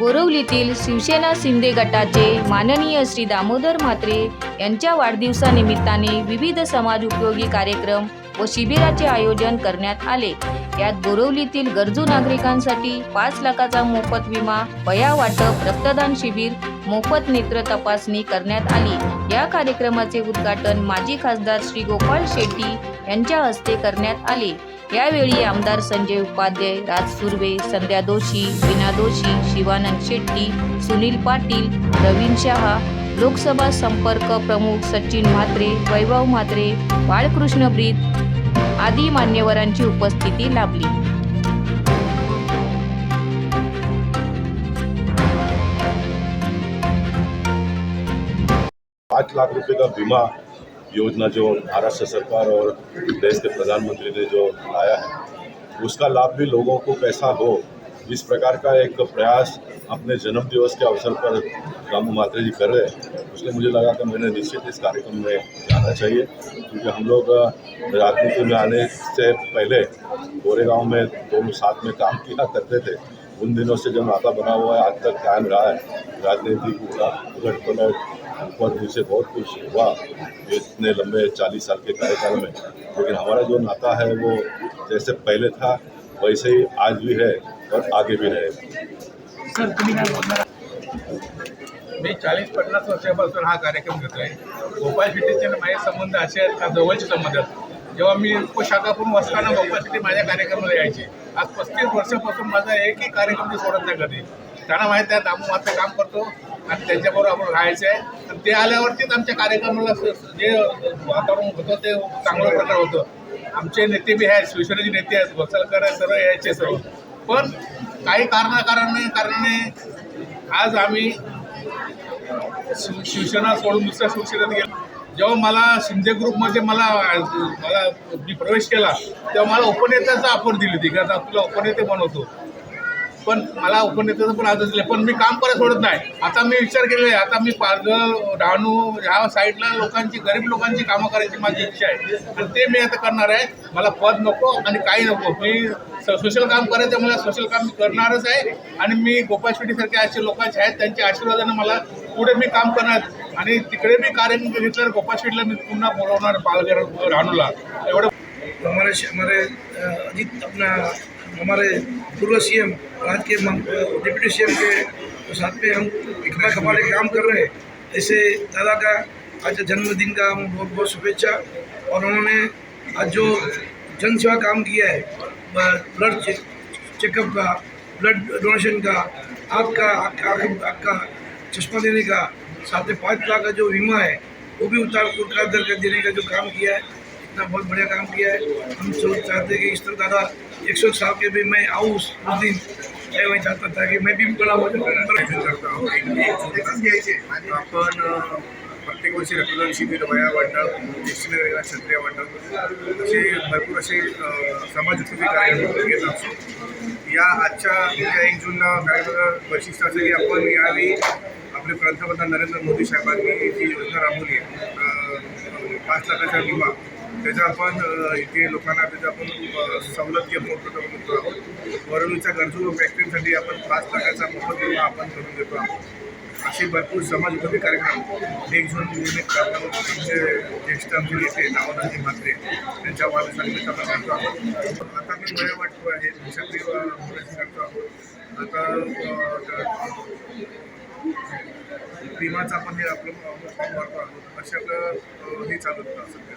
बोरवलीतील शिवसेना शिंदे गटाचे माननीय श्री दामोदर म्हात्रे यांच्या वाढदिवसानिमित्ताने विविध समाज उपयोगी कार्यक्रम व शिबिराचे आयोजन करण्यात आले. यात बोरवलीतील गरजू नागरिकांसाठी पाच लाखाचा मोफत विमा वया वाटप रक्तदान शिबिर मोफत नेत्र तपासणी करण्यात आली. या कार्यक्रमाचे उद्घाटन माजी खासदार श्री गोपाळ शेट्टी यांच्या हस्ते करण्यात आले. यावेळी आमदार संजय उपाध्याय राज सुर्वे संध्या दोषी विना दोषी शिवानंद शेट्टी सुनील पाटील रवीन शहा लोकसभा संपर्क प्रमुख सचिन म्हात्रे वैभव म्हात्रे बाळकृष्ण ब्रीद आदी मान्यवरांची उपस्थिती लाभली. पाँच लाख रुपए का बीमा योजना जो महाराष्ट्र सरकार और देश के प्रधानमंत्री ने जो लाया है, उसका लाभ भी लोगों को कैसा हो, इस प्रकार का एक प्रयास अपने जन्म दिवस के अवसर पर रामू मात्रे जी कर रहे हैं। इसलिए मुझे लगा कि मैंने निश्चित इस कार्यक्रम में जाना चाहिए, क्योंकि हम लोग राजनीति में आने से पहले गोरेगांव में दोनों साथ में काम किया करते थे। उन दिनों से जब नाता बना हुआ है, आज तक कायम रहा है। राजनीति पूरा उलट पलट ऊपर नीचे बहुत कुछ हुआ इतने लंबे चालीस साल के कार्यकाल में। लेकिन हमारा जो नाता है वो जैसे पहले था वैसे ही आज भी है और आगे भी रहेगा मी चाळीस पन्नास वर्षापासून हा कार्यक्रम घेतोय. गोपाळ शेट्टीचे माझे संबंध असे आहेत का जवळचे संबंध आहेत? जेव्हा मी उपशाखापूर्ण असताना गोपाळ शेट्टी माझ्या कार्यक्रमाला यायचे आज पस्तीस वर्षापासून माझा एकही कार्यक्रम मी सोडत नाही कधी. त्यांना माहिती आहे दामू मात्र काम करतो. आणि त्यांच्याबरोबर आपण राहायचं आहे. तर ते आल्यावरतीच आमच्या कार्यक्रमाला जे वातावरण होतं ते चांगलं प्रकार होतं. आमचे नेते बी आहेत शिवसेनेचे नेते आहेत वसलकर आहे सर्व यायचे सर्व पण काही कारणाकारणाने कारणाने आज आम्ही शिव- शिवसेना सोडून दुसऱ्या शिवसेनेत गेलो. जेव्हा मला शिंदे ग्रुपमध्ये मला मला मी प्रवेश केला तेव्हा मला उपनेत्याचा ऑफर दिली होती. का तुला उपनेते बनवतो. पण मला उपनेत्याचं पण आदर्श दिले पण मी काम परत सोडत नाही. आता मी विचार केलेला आहे. आता मी पालघर डहाणू ह्या साईडला लोकांची गरीब लोकांची कामं करायची माझी इच्छा आहे. आणि ते मी आता करणार आहे. मला पद नको आणि काही नको. मी सोशल काम करायचं मला सोशल काम करणारच आहे. आणि मी गोपाळ शेट्टीसारखे असे लोकांचे आहेत. त्यांच्या आशीर्वादाने मला पुढे मी काम करणार. आणि तिकडे मी कार्य घेतल्यावर गोपाळ शेट्टीला मी पुन्हा बोलवणार पालघर डहाणूला. एवढं हमारे हमारे अजीत अपना, हमारे पूर्व सी एम आज के डिप्टी सीएम के साथ में हम खपा खपाले काम कर रहे हैं। ऐसे दादा का आज जन्मदिन का हम बहुत बहुत शुभेच्छा। और उन्होंने आज जो जन सेवा काम किया है ब्लड चेकअप का, ब्लड डोनेशन का, आँख का आँख का चश्मा देने का, साथ में पाँच लाख का जो बीमा है, वो भी उतार उतार दर कर देने का जो काम किया है। इतना बहुत बढ़िया काम किया है। हम चाहते हैं कि इस तरह दादा एक सौ साल के भी मैं आऊँ उस दिन। मैं वही चाहता था कि मैं भी बड़ा हो जाऊँ। आपण अ, प्रत्येक वर्षी रक्तदान शिबिर वया वाटप नागरिकांना क्षत्रिय वाटप असे भरपूर असे समाज उपयोगी कार्यक्रम घेत असतो या आजच्या या एक जून कार्यक्रमाचं वैशिष्ट्य असं की आपण यावेळी आपले पंतप्रधान नरेंद्र मोदी साहेबांनी जी योजना राबवली आहे पाच लाखाचा विमा त्याचा आपण इथे लोकांना त्याचा आपण सवलत घेऊन आपण देतो आहोत वरळीच्या गरजू व्यक्तींसाठी आपण पाच लाखाचा मोफत विमा आपण करून देतो आहोत असे भरपूर समाज उपयोगी कार्यक्रम एक जून निमित्त आपण आमचे ज्येष्ठ आमचे नेते दामोदरजी म्हात्रे त्यांच्या वाढदिवसानिमित्त आपण करतो आहोत आता मी वया वाटतो आहे क्षत्रिय मुलाची करतो आहोत आता विमाचा आपण हे आपलं फॉर्म भरतो आहोत. असे आपलं हे चालू होतं सध्या.